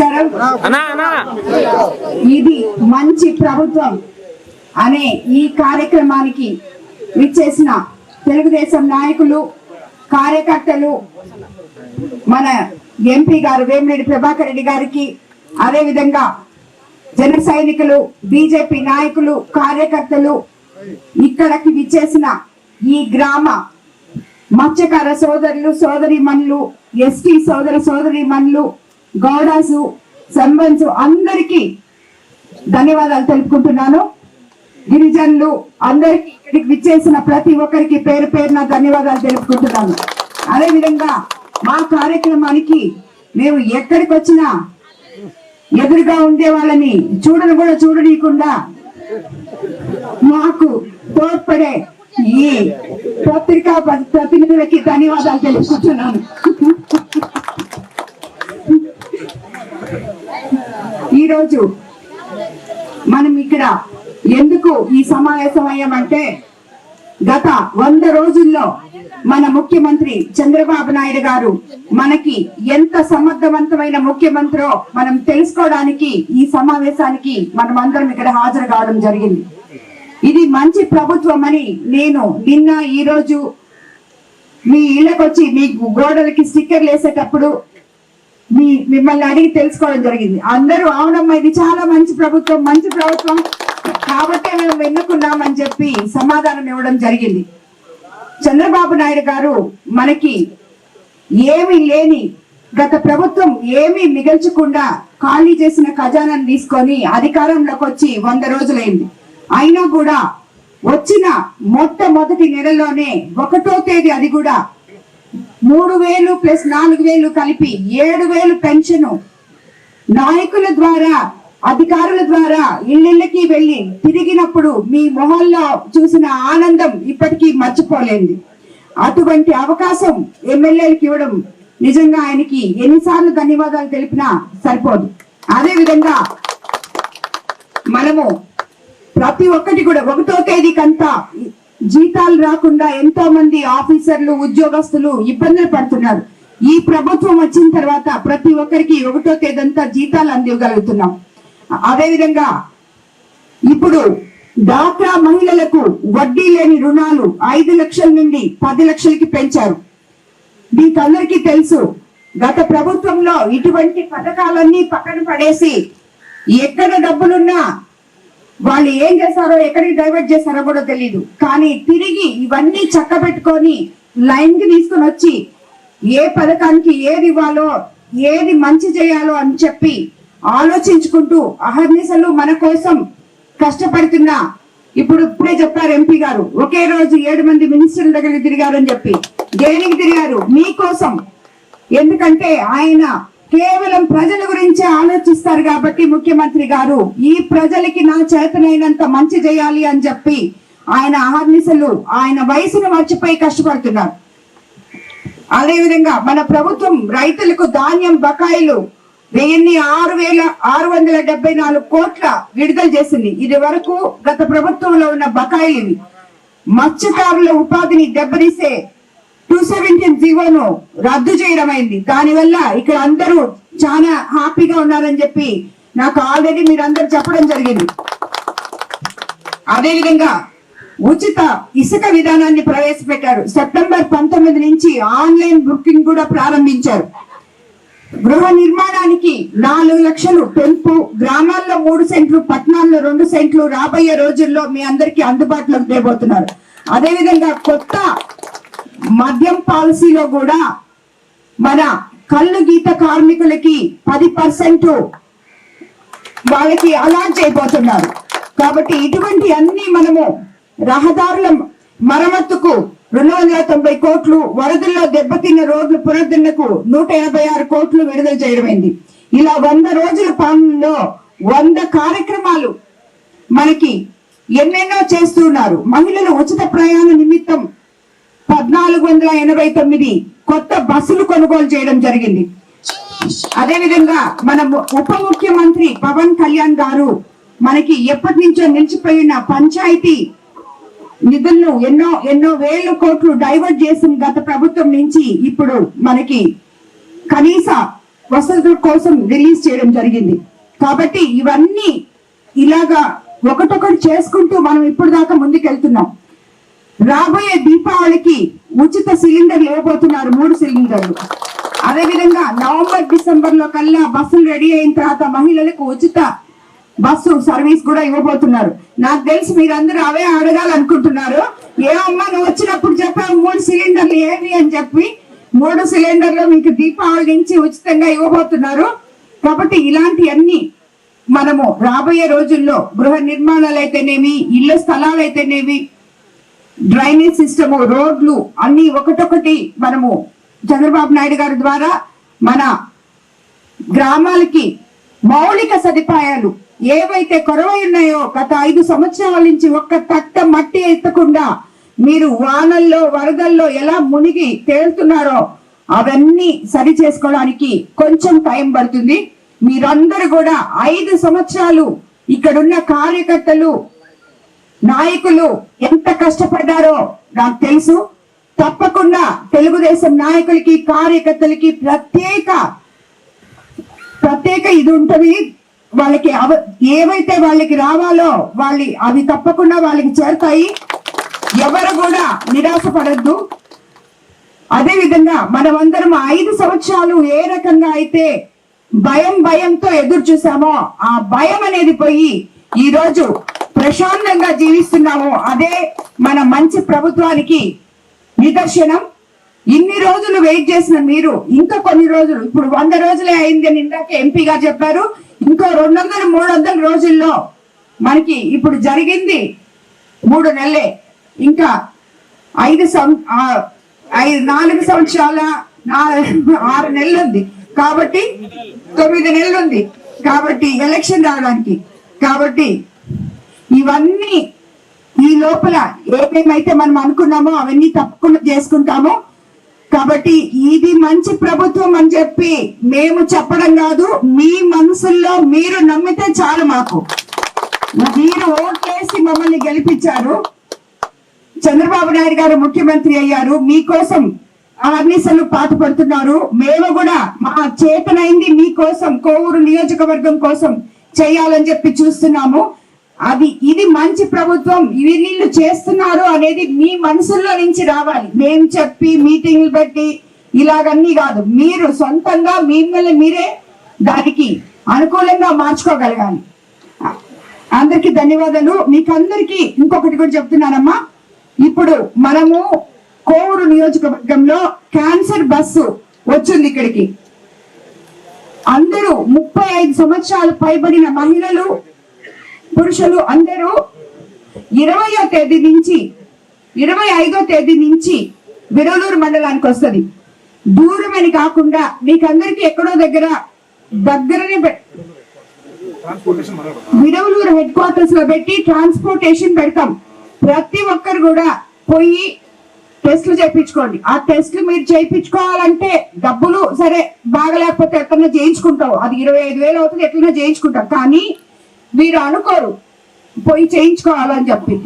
నమస్కారం. ఇది మంచి ప్రభుత్వం అనే ఈ కార్యక్రమానికి విచ్చేసిన తెలుగుదేశం నాయకులు కార్యకర్తలు మన ఎంపీ గారు వేమిరెడ్డి ప్రభాకర్ రెడ్డి గారికి అదే విధంగా జన సైనికులు బీజేపీ నాయకులు కార్యకర్తలు ఇక్కడికి విచ్చేసిన ఈ గ్రామ మత్స్యకార సోదరులు సోదరి మనులు ఎస్టీ సోదర సోదరి మనులు గౌడాసు సర్పంచ్ అందరికీ ధన్యవాదాలు తెలుపుకుంటున్నాను. గిరిజనులు అందరికి ఇక్కడికి విచ్చేసిన ప్రతి ఒక్కరికి పేరు పేరున ధన్యవాదాలు తెలుపుకుంటున్నాను. అదే విధంగా మా కార్యక్రమానికి మేము ఎక్కడికి వచ్చినా ఎదురుగా ఉండే వాళ్ళని చూడను కూడా చూడనీయకుండా మాకు తోడ్పడే ఈ పత్రికా ప్రతినిధులకి ధన్యవాదాలు తెలుసుకుంటున్నాను ఈరోజు మనం ఇక్కడ ఎందుకు ఈ సమావేశం అయ్యామంటే గత వంద రోజుల్లో మన ముఖ్యమంత్రి చంద్రబాబు నాయుడు గారు మనకి ఎంత సమర్థవంతమైన ముఖ్యమంత్రో మనం తెలుసుకోవడానికి ఈ సమావేశానికి మనం అందరం ఇక్కడ హాజరు కావడం జరిగింది. ఇది మంచి ప్రభుత్వం అని నేను నిన్న ఈ రోజు మీ ఇళ్ళకొచ్చి మీ గోడలకి స్టిక్కర్లు వేసేటప్పుడు మీ మిమ్మల్ని అడిగి తెలుసుకోవడం జరిగింది. అందరూ అవునమ్మా ఇది చాలా మంచి ప్రభుత్వం మంచి ప్రభుత్వం. కాబట్టే మేము ఎన్నుకున్నామని చెప్పి సమాధానం ఇవ్వడం జరిగింది. చంద్రబాబు నాయుడు గారు మనకి ఏమీ లేని గత ప్రభుత్వం ఏమీ మిగల్చకుండా ఖాళీ చేసిన ఖజానాన్ని తీసుకొని అధికారంలోకి వచ్చి వంద రోజులైంది. అయినా కూడా వచ్చిన మొట్టమొదటి నెలలోనే ఒకటో తేదీ అది కూడా మూడు వేలు ప్లస్ నాలుగు వేలు కలిపి ఏడు వేలు పెన్షన్. నాయకుల ద్వారా అధికారుల ద్వారా ఇళ్ళకి వెళ్ళి తిరిగినప్పుడు మీ మొహల్లో చూసిన ఆనందం ఇప్పటికీ మర్చిపోలేంది అటువంటి అవకాశం ఎమ్మెల్యేలకు ఇవ్వడం నిజంగా ఆయనకి ఎన్నిసార్లు ధన్యవాదాలు తెలిపినా సరిపోదు. అదే విధంగా మనము ప్రతి ఒక్కటి కూడా ఒకటో తేదీకంతా జీతాలు రాకుండా ఎంతో మంది ఆఫీసర్లు ఉద్యోగస్తులు ఇబ్బందులు పడుతున్నారు. ఈ ప్రభుత్వం వచ్చిన తర్వాత ప్రతి ఒక్కరికి ఒకటో తేదంతా జీతాలు అందివ్వగలుగుతున్నాం. అదేవిధంగా ఇప్పుడు డాక్రా మహిళలకు వడ్డీ లేని రుణాలు ఐదు లక్షల నుండి పది లక్షలకి పెంచారు. మీకందరికీ తెలుసు గత ప్రభుత్వంలో ఇటువంటి పథకాలన్నీ పక్కన పడేసి ఎక్కడ డబ్బులున్నా వాళ్ళు ఏం చేశారో ఎక్కడికి డైవర్ట్ చేశారో కూడా తెలియదు కానీ తిరిగి ఇవన్నీ చక్క పెట్టుకొని లైన్కి తీసుకొని వచ్చి ఏ పథకానికి ఏది ఇవ్వాలో ఏది మంచి చేయాలో అని చెప్పి ఆలోచించుకుంటూ అహర్నిశలు మన కోసం కష్టపడుతున్న ఇప్పుడు ఇప్పుడే చెప్పారు ఎంపీ గారు ఒకే రోజు ఏడు మంది మినిస్టర్ల దగ్గరికి తిరిగారని చెప్పి. దేనికి తిరిగారు? మీకోసం. ఎందుకంటే ఆయన కేవలం ప్రజల గురించి ఆలోచిస్తారు కాబట్టి ముఖ్యమంత్రి గారు ఈ ప్రజలకి నా చేతనైనంత మంచి చేయాలి అని చెప్పి ఆయన అహర్నిశలు ఆయన వయసును మర్చిపోయి కష్టపడుతున్నారు. అదేవిధంగా మన ప్రభుత్వం రైతులకు ధాన్యం బకాయిలు వెయ్యిన్ని ఆరు వేల ఆరు వందల డెబ్బై నాలుగు కోట్ల విడుదల చేసింది. ఇది వరకు గత ప్రభుత్వంలో ఉన్న బకాయిలు మత్స్యకారుల ఉపాధిని దెబ్బతీసే టూ సెవెంటీన్ జీవోను రద్దు చేయడం అయింది దానివల్ల ఇక్కడ అందరూ చాలా హ్యాపీగా ఉన్నారని చెప్పి నాకు ఆల్రెడీ మీరందరూ చెప్పడం జరిగింది. అదేవిధంగా ఉచిత ఇసుక విధానాన్ని ప్రవేశపెట్టారు. సెప్టెంబర్ పంతొమ్మిది నుంచి ఆన్లైన్ బుకింగ్ కూడా ప్రారంభించారు. గృహ నిర్మాణానికి నాలుగు లక్షలు పెంపు గ్రామాల్లో మూడు సెంట్లు పట్టణాల్లో రెండు సెంట్లు రాబోయే రోజుల్లో మీ అందరికీ అందుబాటులోకి తేబోతున్నారు అదేవిధంగా కొత్త మద్యం పాలసీలో కూడా మన కళ్ళు గీత కార్మికులకి పది పర్సెంట్ వాళ్ళకి అలాట్ చేయబోతున్నారు. కాబట్టి ఇటువంటి అన్ని మనము రహదారుల మరమ్మతుకు రెండు వందల తొంభై కోట్లు వరదల్లో దెబ్బతిన్న రోడ్లు పునరుద్ధరణకు నూట ఎనభై ఆరు కోట్లు విడుదల చేయడమైంది. ఇలా వంద రోజుల పాలనలో వంద కార్యక్రమాలు మనకి ఎన్నెన్నో చేస్తున్నారు. మహిళలు ఉచిత ప్రయాణ నిమిత్తం పద్నాలుగు వందల ఎనభై తొమ్మిది కొత్త బస్సులు కొనుగోలు చేయడం జరిగింది. అదేవిధంగా మన ఉప ముఖ్యమంత్రి పవన్ కళ్యాణ్ గారు మనకి ఎప్పటి నుంచో నిలిచిపోయిన పంచాయతీ నిధులను ఎన్నో ఎన్నో వేల కోట్లు డైవర్ట్ చేసిన గత ప్రభుత్వం నుంచి ఇప్పుడు మనకి కనీస వసతుల కోసం రిలీజ్ చేయడం జరిగింది. కాబట్టి ఇవన్నీ ఇలాగా ఒకటొకటి చేసుకుంటూ మనం ఇప్పుడు దాకా ముందుకెళ్తున్నాం. రాబోయే దీపావళికి ఉచిత సిలిండర్లు ఇవ్వబోతున్నారు మూడు సిలిండర్లు. అదేవిధంగా నవంబర్ డిసెంబర్లో కల్లా బస్సులు రెడీ అయిన తర్వాత మహిళలకు ఉచిత బస్సు సర్వీస్ కూడా ఇవ్వబోతున్నారు. నాకు తెలిసి మీరందరూ అవే అడగాలనుకుంటున్నారు. ఏమమ్మా నువ్వు వచ్చినప్పుడు చెప్పావు మూడు సిలిండర్లు ఏవి అని చెప్పి. మూడు సిలిండర్లు మీకు దీపావళి నుంచి ఉచితంగా ఇవ్వబోతున్నారు. కాబట్టి ఇలాంటివన్నీ మనము రాబోయే రోజుల్లో గృహ నిర్మాణాలు అయితేనేమి ఇళ్ళ స్థలాలు అయితేనేమి డ్రైనేజ్ సిస్టమ్ రోడ్లు అన్ని ఒకటొకటి మనము చంద్రబాబు నాయుడు గారి ద్వారా మన గ్రామాలకి మౌలిక సదుపాయాలు ఏవైతే కొరవై ఉన్నాయో గత ఐదు సంవత్సరాల నుంచి ఒక్క తట్ట మట్టి ఎత్తకుండా మీరు వానల్లో వరదల్లో ఎలా మునిగి తేలుతున్నారో అవన్నీ సరి చేసుకోవడానికి కొంచెం టైం పడుతుంది. మీరందరూ కూడా ఐదు సంవత్సరాలు ఇక్కడున్న కార్యకర్తలు నాయకులు ఎంత కష్టపడ్డారో నాకు తెలుసు. తప్పకుండా తెలుగుదేశం నాయకులకి కార్యకర్తలకి ప్రత్యేక ప్రత్యేక ఇది ఉంటుంది. వాళ్ళకి అవ ఏవైతే వాళ్ళకి రావాలో వాళ్ళు అవి తప్పకుండా వాళ్ళకి చేరుతాయి. ఎవరు కూడా నిరాశపడద్దు. అదే విధంగా మనమందరం ఐదు సంవత్సరాలు ఏ రకంగా అయితే భయం భయంతో ఎదురు చూసామో ఆ భయం అనేది పోయి ఈరోజు ప్రశాంతంగా జీవిస్తున్నాము. అదే మన మంచి ప్రభుత్వానికి నిదర్శనం. ఇన్ని రోజులు వెయిట్ చేసిన మీరు ఇంకా కొన్ని రోజులు ఇప్పుడు వంద రోజులే అయింది అని ఇందాక ఎంపీగా చెప్పారు. ఇంకో రెండు వందల మూడు వందల రోజుల్లో మనకి ఇప్పుడు జరిగింది. మూడు నెలలే. ఇంకా ఐదు సం ఐదు నాలుగు సంవత్సరాల ఆరు నెలలు ఉంది కాబట్టి తొమ్మిది నెలలు ఉంది కాబట్టి ఎలక్షన్ రావడానికి. కాబట్టి ఇవన్నీ ఈ లోపల ఏమేమైతే మనం అనుకున్నామో అవన్నీ తప్పకుండా చేసుకుంటాము. కాబట్టి ఇది మంచి ప్రభుత్వం అని చెప్పి మేము చెప్పడం కాదు మీ మనసుల్లో మీరు నమ్మితే చాలు మాకు. మీరు ఓట్లేసి మమ్మల్ని గెలిపించారు. చంద్రబాబు నాయుడు గారు ముఖ్యమంత్రి అయ్యారు. మీకోసం ఆర్నిసలు పాటు పడుతున్నారు మేము కూడా మా చేతనైంది మీకోసం కోవూరు నియోజకవర్గం కోసం చేయాలని చెప్పి చూస్తున్నాము. అది ఇది మంచి ప్రభుత్వం. ఇవి వీళ్ళు చేస్తున్నారు అనేది మీ మనసుల్లో నుంచి రావాలి. మేము చెప్పి మీటింగ్లు పెట్టి ఇలాగన్నీ కాదు. మీరు సొంతంగా మిమ్మల్ని మీరే దానికి అనుకూలంగా మార్చుకోగలగాలి. అందరికి ధన్యవాదాలు. మీకు అందరికీ ఇంకొకటి కూడా చెప్తున్నానమ్మా. ఇప్పుడు మనము కోవూరు నియోజకవర్గంలో క్యాన్సర్ బస్సు వచ్చింది ఇక్కడికి. అందరూ ముప్పై ఐదు సంవత్సరాలు పైబడిన మహిళలు పురుషులు అందరూ ఇరవయో తేదీ నుంచి ఇరవై ఐదో తేదీ నుంచి విరవలూరు మండలానికి వస్తది. దూరమని కాకుండా మీకందరికి ఎక్కడో దగ్గర దగ్గరనే విడవలూరు హెడ్ క్వార్టర్స్లో పెట్టి ట్రాన్స్పోర్టేషన్ పెడతాం. ప్రతి ఒక్కరు కూడా పోయి టెస్టులు చేయించుకోండి ఆ టెస్టులు మీరు చేయించుకోవాలంటే డబ్బులు సరే బాగలేకపోతే ఎట్లన్నా చేయించుకుంటావు. అది ఇరవై ఐదు వేలు అవుతుంది ఎట్లన్నా చేయించుకుంటాం. కానీ మీరు అనుకోరు. పోయి చేయించుకోవాలని చెప్పి.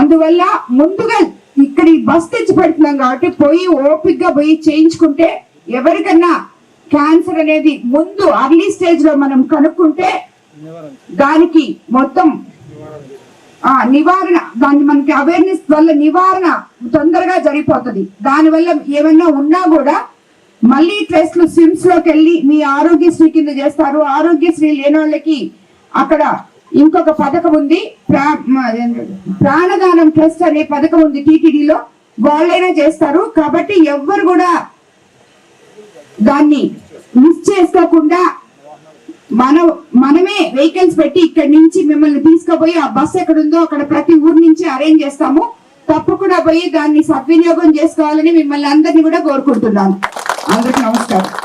అందువల్ల ముందుగా ఇక్కడ ఈ బస్ తెచ్చి పెడుతున్నాం కాబట్టి పోయి ఓపిక్గా పోయి చేయించుకుంటే ఎవరికన్నా క్యాన్సర్ అనేది ముందు అర్లీ స్టేజ్లో మనం కనుక్కుంటే దానికి మొత్తం ఆ నివారణ దాన్ని మనకి అవేర్నెస్ వల్ల నివారణ తొందరగా జరిగిపోతుంది. దానివల్ల ఏమైనా ఉన్నా కూడా మళ్ళీ టెస్ట్లు సిమ్స్లోకి వెళ్ళి మీ ఆరోగ్యశ్రీ కింద చేస్తారు. ఆరోగ్యశ్రీ లేని వాళ్ళకి అక్కడ ఇంకొక పథకం ఉంది. ప్రా- ప్రాణదానం ట్రస్ట్ అనే పథకం ఉంది టీటీడీలో. వాళ్ళైనా చేస్తారు. కాబట్టి ఎవ్వరు కూడా దాన్ని మిస్ చేసుకోకుండా మనం మనమే వెహికల్స్ పెట్టి ఇక్కడి నుంచి మిమ్మల్ని తీసుకుపోయి ఆ బస్ ఎక్కడ ఉందో అక్కడ ప్రతి ఊరు నుంచి అరేంజ్ చేస్తాము. తప్పకుండా పోయి దాన్ని సద్వినియోగం చేసుకోవాలని మిమ్మల్ని అందరినీ కూడా కోరుకుంటున్నాను. అందరికి నమస్కారం.